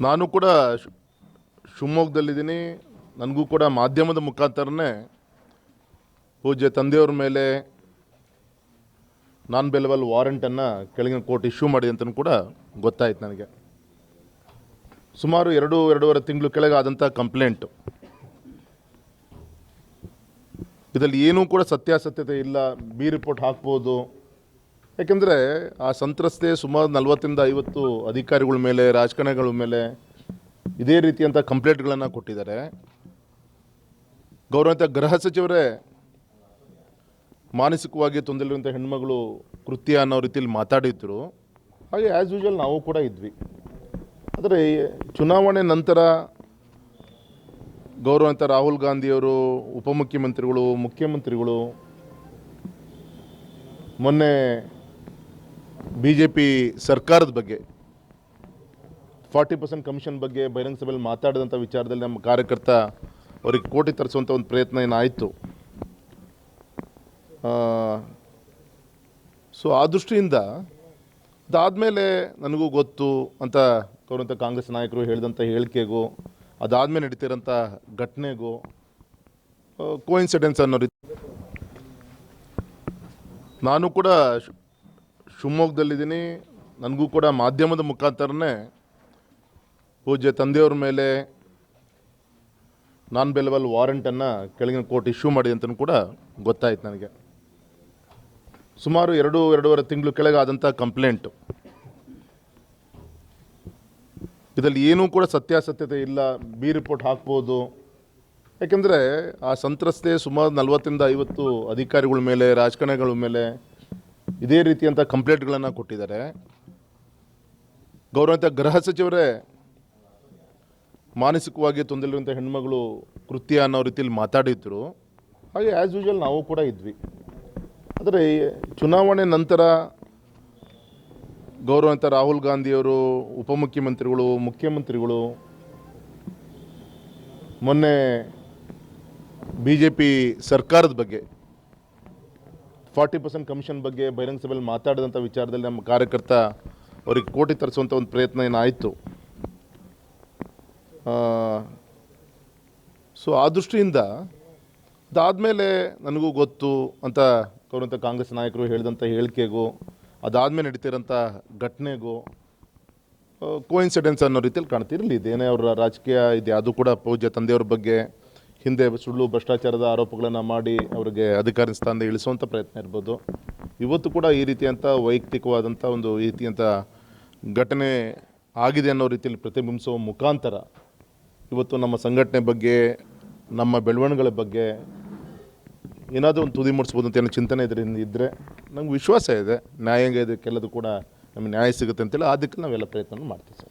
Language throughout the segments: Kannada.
ನಾನು ಕೂಡ ಶಿವಮೊಗ್ಗದಲ್ಲಿದ್ದೀನಿ. ನನಗೂ ಕೂಡ ಮಾಧ್ಯಮದ ಮುಖಾಂತರನೇ ಪೂಜ್ಯ ತಂದೆಯವ್ರ ಮೇಲೆ ನಾನ್ ಬೆಲೆಬಲ್ ವಾರಂಟನ್ನು ಕೆಳಗಿನ ಕೋರ್ಟ್ ಇಶ್ಯೂ ಮಾಡಿದೆ ಅಂತಲೂ ಕೂಡ ಗೊತ್ತಾಯ್ತು ನನಗೆ. ಸುಮಾರು ಎರಡು, ಎರಡೂವರೆ ತಿಂಗಳು ಕೆಳಗಾದಂಥ ಕಂಪ್ಲೇಂಟು. ಇದರಲ್ಲಿ ಏನೂ ಕೂಡ ಸತ್ಯಾಸತ್ಯತೆ ಇಲ್ಲ. ಬಿ ರಿಪೋರ್ಟ್ ಹಾಕ್ಬೋದು. ಯಾಕೆಂದರೆ ಆ ಸಂತ್ರಸ್ತೆ ಸುಮಾರು ನಲವತ್ತರಿಂದ ಐವತ್ತು ಅಧಿಕಾರಿಗಳ ಮೇಲೆ, ರಾಜಕಾರಣಿಗಳ ಮೇಲೆ ಇದೇ ರೀತಿಯಂಥ ಕಂಪ್ಲೇಂಟ್ಗಳನ್ನು ಕೊಟ್ಟಿದ್ದಾರೆ. ಗೌರವಂತ ಗೃಹ ಸಚಿವರೇ, ಮಾನಸಿಕವಾಗಿ ತೊಂದರೆಯಿರುವಂಥ ಹೆಣ್ಮಗಳು ಕೃತ್ಯ ಅನ್ನೋ ರೀತಿಯಲ್ಲಿ ಮಾತಾಡಿದ್ರು. ಹಾಗೆ ಆ್ಯಸ್ ಯೂಶಲ್ ನಾವು ಕೂಡ ಇದ್ವಿ. ಆದರೆ ಚುನಾವಣೆ ನಂತರ ಗೌರವಂತ ರಾಹುಲ್ ಗಾಂಧಿಯವರು, ಉಪಮುಖ್ಯಮಂತ್ರಿಗಳು, ಮುಖ್ಯಮಂತ್ರಿಗಳು ಮೊನ್ನೆ ಬಿ ಜೆ ಪಿ ಸರ್ಕಾರದ ಬಗ್ಗೆ, ಫಾರ್ಟಿ ಪರ್ಸೆಂಟ್ ಕಮಿಷನ್ ಬಗ್ಗೆ ಬಹಿರಂಗ ಸಭೆಯಲ್ಲಿ ಮಾತಾಡಿದಂಥ ವಿಚಾರದಲ್ಲಿ ನಮ್ಮ ಕಾರ್ಯಕರ್ತ ಅವ್ರಿಗೆ ಕೋಟಿ ತರಿಸುವಂಥ ಒಂದು ಪ್ರಯತ್ನ ಏನಾಯಿತು? ಸೊ ಆ ದೃಷ್ಟಿಯಿಂದ ಅದಾದಮೇಲೆ ನನಗೂ ಗೊತ್ತು ಅಂತ ಗೌರವಂತ ಕಾಂಗ್ರೆಸ್ ನಾಯಕರು ಹೇಳಿದಂಥ ಹೇಳಿಕೆಗೂ, ಅದಾದಮೇಲೆ ನಡೀತಿರೋಂಥ ಘಟನೆಗೂ ಕೋಇನ್ಸಿಡೆನ್ಸ್ ಅನ್ನೋ ರೀತಿ. ನಾನು ಕೂಡ ಶಿವಮೊಗ್ಗದಲ್ಲಿದ್ದೀನಿ. ನನಗೂ ಕೂಡ ಮಾಧ್ಯಮದ ಮುಖಾಂತರನೇ ಪೂಜ್ಯ ತಂದೆಯವ್ರ ಮೇಲೆ ನಾನ್ ಬೆಲೆಬಲ್ ವಾರೆಂಟನ್ನು ಕೆಳಗಿನ ಕೋರ್ಟ್ ಇಶ್ಯೂ ಮಾಡಿದೆ ಅಂತಲೂ ಕೂಡ ಗೊತ್ತಾಯ್ತು ನನಗೆ. ಸುಮಾರು ಎರಡು, ಎರಡೂವರೆ ತಿಂಗಳು ಕೆಳಗಾದಂಥ ಕಂಪ್ಲೇಂಟು. ಇದರಲ್ಲಿ ಏನೂ ಕೂಡ ಸತ್ಯಾಸತ್ಯತೆ ಇಲ್ಲ, ಬಿ ರಿಪೋರ್ಟ್ ಹಾಕ್ಬೋದು. ಯಾಕೆಂದರೆ ಆ ಸಂತ್ರಸ್ತೆ ಸುಮಾರು ನಲವತ್ತರಿಂದ ಐವತ್ತು ಅಧಿಕಾರಿಗಳ ಮೇಲೆ, ರಾಜಕಾರಣಿಗಳ ಮೇಲೆ ಇದೇ ರೀತಿಯಂಥ ಕಂಪ್ಲೇಂಟ್ಗಳನ್ನು ಕೊಟ್ಟಿದ್ದಾರೆ. ಗೌರವಂತ ಗೃಹ ಸಚಿವರೇ, ಮಾನಸಿಕವಾಗಿ ತೊಂದರೆಯಿರುವಂಥ ಹೆಣ್ಮಗಳು ಕೃತ್ಯ ಅನ್ನೋ ರೀತಿಯಲ್ಲಿ ಮಾತಾಡಿದ್ರು. ಹಾಗೆ ಆ್ಯಸ್ ಯೂಶಲ್ ನಾವು ಕೂಡ ಇದ್ವಿ. ಆದರೆ ಚುನಾವಣೆ ನಂತರ ಗೌರವಂತ ರಾಹುಲ್ ಗಾಂಧಿಯವರು, ಉಪಮುಖ್ಯಮಂತ್ರಿಗಳು, ಮುಖ್ಯಮಂತ್ರಿಗಳು, ಮೊನ್ನೆ ಬಿ ಜೆ ಪಿ ಸರ್ಕಾರದ ಬಗ್ಗೆ ಫಾರ್ಟಿ ಪರ್ಸೆಂಟ್ ಕಮಿಷನ್ ಬಗ್ಗೆ ಬಹಿರಂಗ ಸಭೆಯಲ್ಲಿ ಮಾತಾಡಿದಂಥ ವಿಚಾರದಲ್ಲಿ ನಮ್ಮ ಕಾರ್ಯಕರ್ತ ಅವರಿಗೆ ಕೋಟಿ ತರಿಸುವಂಥ ಒಂದು ಪ್ರಯತ್ನ ಏನಾಯಿತು? ಸೊ ಆ ದೃಷ್ಟಿಯಿಂದ ಅದಾದಮೇಲೆ ನನಗೂ ಗೊತ್ತು ಅಂತ ಕೊಡುವಂಥ ಕಾಂಗ್ರೆಸ್ ನಾಯಕರು ಹೇಳಿದಂಥ ಹೇಳಿಕೆಗೂ, ಅದಾದಮೇಲೆ ನಡೀತಿರೋಂಥ ಘಟನೆಗೂ ಕೋಇನ್ಸಿಡೆನ್ಸ್ ಅನ್ನೋ ರೀತಿಯಲ್ಲಿ ಕಾಣ್ತಿರಲಿ. ಇದೇನೇ ಅವರ ರಾಜಕೀಯ ಇದು ಯಾವುದು ಕೂಡ ಪೂಜ್ಯ ತಂದೆಯವ್ರ ಬಗ್ಗೆ ಹಿಂದೆ ಸುಳ್ಳು ಭ್ರಷ್ಟಾಚಾರದ ಆರೋಪಗಳನ್ನು ಮಾಡಿ ಅವರಿಗೆ ಅಧಿಕಾರಿ ಸ್ಥಾನದ ಇಳಿಸುವಂಥ ಪ್ರಯತ್ನ ಇರ್ಬೋದು. ಇವತ್ತು ಕೂಡ ಈ ರೀತಿಯಂಥ ವೈಯಕ್ತಿಕವಾದಂಥ ಒಂದು ಈ ರೀತಿಯಂಥ ಘಟನೆ ಆಗಿದೆ ಅನ್ನೋ ರೀತಿಯಲ್ಲಿ ಪ್ರತಿಬಿಂಬಿಸುವ ಮುಖಾಂತರ ಇವತ್ತು ನಮ್ಮ ಸಂಘಟನೆ ಬಗ್ಗೆ ನಮ್ಮ ಬೆಳವಣಿಗೆಗಳ ಬಗ್ಗೆ ಏನಾದರೂ ಒಂದು ತುದಿ ಮೂಡಿಸ್ಬೋದು ಅಂತ ಏನೋ ಚಿಂತನೆ ಇದರಿಂದ ಇದ್ದರೆ ನಮ್ಗೆ ವಿಶ್ವಾಸ ಇದೆ. ನ್ಯಾಯಾಂಗ ಇದಕ್ಕೆಲ್ಲದು ಕೂಡ ನಮಗೆ ನ್ಯಾಯ ಸಿಗುತ್ತೆ ಅಂತೇಳಿ ಅದಕ್ಕೆ ದಿಕ್ಕಲ್ಲಿ ನಾವೆಲ್ಲ ಪ್ರಯತ್ನ ಮಾಡ್ತೀವಿ ಸರ್.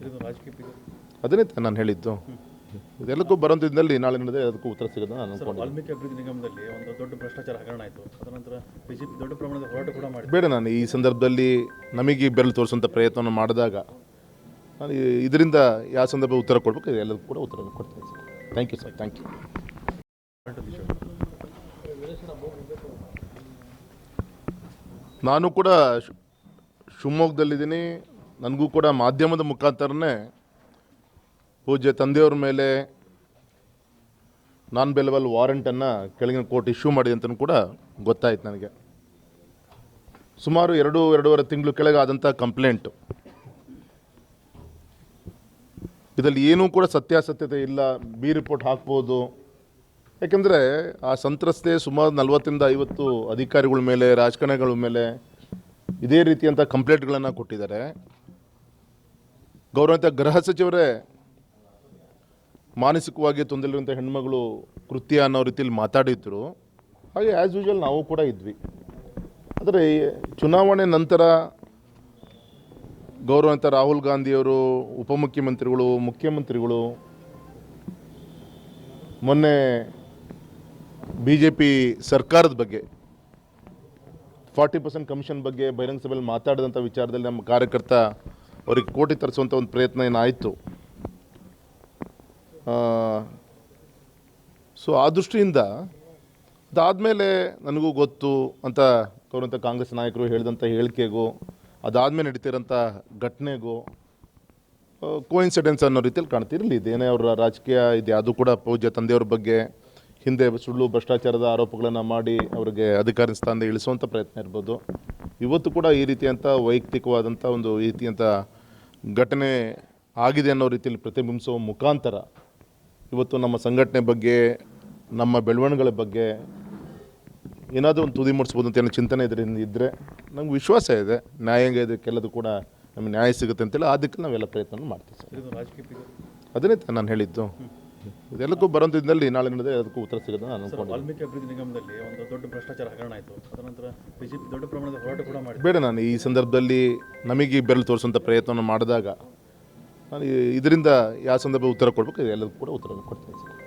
ಅದನ್ನೇ ನಾನು ಹೇಳಿದ್ದು. ಇದೆಲ್ಲಕ್ಕೂ ಬರೋದ್ರಿಂದಲ್ಲಿ ನಾಳೆ ನಡೆದ ಅದಕ್ಕೂ ಉತ್ತರ ಸಿಗುತ್ತೆ ನಾನು ಅನ್ಕೊಂಡು ವಾಲ್ಮೀಕಿ ಅಭಿವೃದ್ಧಿ ನಿಗಮದಲ್ಲಿ ಒಂದು ದೊಡ್ಡ ಭ್ರಷ್ಟಾಚಾರ ಹಗರಣ ಆಯಿತು. ನಂತರ ಬಿಜೆಪಿ ದೊಡ್ಡ ಪ್ರಮಾಣದ ಹೋರಾಟ ಕೂಡ ಮಾಡಿ ಬೇಡ ನಾನು ಈ ಸಂದರ್ಭದಲ್ಲಿ ನಮಗೆ ಬೆರಳು ತೋರಿಸುವಂಥ ಪ್ರಯತ್ನವನ್ನು ಮಾಡಿದಾಗ ನಾನು ಇದರಿಂದ ಯಾವ ಸಂದರ್ಭ ಉತ್ತರ ಕೊಡಬೇಕು ಎಲ್ಲದಕ್ಕೂ ಕೂಡ ಉತ್ತರ ಕೊಡ್ತೀನಿ sir. Thank you sir thank you ನಾನು ಕೂಡ ಶಿವಮೊಗ್ಗದಲ್ಲಿದ್ದೀನಿ. ನನಗೂ ಕೂಡ ಮಾಧ್ಯಮದ ಮುಖಾಂತರನೇ ಪೂಜ್ಯ ತಂದೆಯವ್ರ ಮೇಲೆ ನಾನ್ ಬೆಲೆಬಲ್ ವಾರಂಟನ್ನು ಕೆಳಗಿನ ಕೋರ್ಟ್ ಇಶ್ಯೂ ಮಾಡಿದೆ ಅಂತಲೂ ಕೂಡ ಗೊತ್ತಾಯ್ತು ನನಗೆ. ಸುಮಾರು ಎರಡು, ಎರಡೂವರೆ ತಿಂಗಳು ಕೆಳಗಾದಂಥ ಕಂಪ್ಲೇಂಟು ಇದರಲ್ಲಿ ಏನೂ ಕೂಡ ಸತ್ಯಾಸತ್ಯತೆ ಇಲ್ಲ ಬಿ ರಿಪೋರ್ಟ್ ಹಾಕ್ಬೋದು. ಯಾಕೆಂದರೆ ಆ ಸಂತ್ರಸ್ತೆ ಸುಮಾರು ನಲವತ್ತರಿಂದ ಐವತ್ತು ಅಧಿಕಾರಿಗಳ ಮೇಲೆ, ರಾಜಕಾರಣಿಗಳ ಮೇಲೆ ಇದೇ ರೀತಿಯಂಥ ಕಂಪ್ಲೇಂಟ್ಗಳನ್ನು ಕೊಟ್ಟಿದ್ದಾರೆ. ಗೌರವಿತ ಗೃಹ ಸಚಿವರೇ ಮಾನಸಿಕವಾಗಿ ತೊಂದರೆಯಿರುವಂಥ ಹೆಣ್ಮಗಳು ಕೃತ್ಯ ಅನ್ನೋ ರೀತಿಯಲ್ಲಿ ಮಾತಾಡಿದ್ರು. ಹಾಗೆ ಆ್ಯಸ್ ಯೂಶಲ್ ನಾವು ಕೂಡ ಇದ್ವಿ. ಆದರೆ ಚುನಾವಣೆ ನಂತರ ಗೌರವಂತ ರಾಹುಲ್ ಗಾಂಧಿಯವರು, ಉಪಮುಖ್ಯಮಂತ್ರಿಗಳು, ಮುಖ್ಯಮಂತ್ರಿಗಳು, ಮೊನ್ನೆ ಬಿ ಜೆ ಪಿ ಸರ್ಕಾರದ ಬಗ್ಗೆ, ಫಾರ್ಟಿ ಪರ್ಸೆಂಟ್ ಕಮಿಷನ್ ಬಗ್ಗೆ ಬಹಿರಂಗ ಸಭೆಯಲ್ಲಿ ಮಾತಾಡಿದಂಥ ವಿಚಾರದಲ್ಲಿ ನಮ್ಮ ಕಾರ್ಯಕರ್ತ ಅವರಿಗೆ ಕೋಟಿ ತರಿಸುವಂಥ ಒಂದು ಪ್ರಯತ್ನ ಏನಾಯಿತು. ಸೊ ಆ ದೃಷ್ಟಿಯಿಂದ ಅದಾದಮೇಲೆ ನನಗೂ ಗೊತ್ತು ಅಂತ ಗೌರವಂತ ಕಾಂಗ್ರೆಸ್ ನಾಯಕರು ಹೇಳಿದಂಥ ಹೇಳಿಕೆಗೂ, ಅದಾದಮೇಲೆ ನಡೀತಿರೋಂಥ ಘಟನೆಗೂ ಕೋಇನ್ಸಿಡೆನ್ಸ್ ಅನ್ನೋ ರೀತಿಯಲ್ಲಿ ಕಾಣ್ತಿರಲಿ ಇದೇನೇ ಅವರ ರಾಜಕೀಯ ಇದೆ, ಅದು ಕೂಡ ಪೂಜ್ಯ ತಂದೆಯವ್ರ ಬಗ್ಗೆ ಹಿಂದೆ ಸುಳ್ಳು, ಭ್ರಷ್ಟಾಚಾರದ ಆರೋಪಗಳನ್ನು ಮಾಡಿ ಅವರಿಗೆ ಅಧಿಕಾರಿ ಸ್ಥಾನದ ಇಳಿಸುವಂಥ ಪ್ರಯತ್ನ ಇರ್ಬೋದು. ಇವತ್ತು ಕೂಡ ಈ ರೀತಿಯಂಥ ವೈಯಕ್ತಿಕವಾದಂಥ ಒಂದು ರೀತಿಯಂಥ ಘಟನೆ ಆಗಿದೆ ಅನ್ನೋ ರೀತಿಯಲ್ಲಿ ಪ್ರತಿಬಿಂಬಿಸುವ ಮುಖಾಂತರ ಇವತ್ತು ನಮ್ಮ ಸಂಘಟನೆ ಬಗ್ಗೆ ನಮ್ಮ ಬೆಳವಣಿಗೆಗಳ ಬಗ್ಗೆ ಏನಾದರೂ ಒಂದು ತುದಿ ಮೂಡಿಸ್ಬೋದು ಅಂತ ಏನೋ ಚಿಂತನೆ ಇದರಿಂದ ಇದ್ದರೆ ನಮ್ಗೆ ವಿಶ್ವಾಸ ಇದೆ. ನ್ಯಾಯಾಂಗ ಇದಕ್ಕೆಲ್ಲದು ಕೂಡ ನಮಗೆ ನ್ಯಾಯ ಸಿಗುತ್ತೆ ಅಂತೇಳಿ ಅದಕ್ಕೆ ನಾವೆಲ್ಲ ಪ್ರಯತ್ನ ಮಾಡ್ತೀವಿ ಸರ್. ತಾನೇ ನಾನು ಹೇಳಿದ್ದು. ಇದೆಲ್ಲಕ್ಕೂ ಬರೋಂಥ ದಿನದಲ್ಲಿ ನಾಳೆ ನಡೆದರೆ ಅದಕ್ಕೂ ಉತ್ತರ ಸಿಗುತ್ತೆ ನಾನು ವಾಲ್ಮೀಕಿ ಅಭಿವೃದ್ಧಿ ನಿಗಮದಲ್ಲಿ ಒಂದು ದೊಡ್ಡ ಭ್ರಷ್ಟಾಚಾರ ಹಗರಣ ಆಯಿತು. ಅದನಂತರ ಬಿಜೆಪಿ ದೊಡ್ಡ ಪ್ರಮಾಣದ ಹೋರಾಟ ಕೂಡ ಮಾಡಿ ಬೇಡ ನಾನು ಈ ಸಂದರ್ಭದಲ್ಲಿ ನಮಗೆ ಈ ಬೆರಳು ತೋರಿಸುವಂಥ ಪ್ರಯತ್ನವನ್ನು ಮಾಡಿದಾಗ ನಾನು ಇದರಿಂದ ಯಾವ ಸಂದರ್ಭ ಉತ್ತರ ಕೊಡಬೇಕು ಎಲ್ಲದಕ್ಕೂ ಕೂಡ ಉತ್ತರ ಕೊಡ್ತೀನಿ. ಸರ್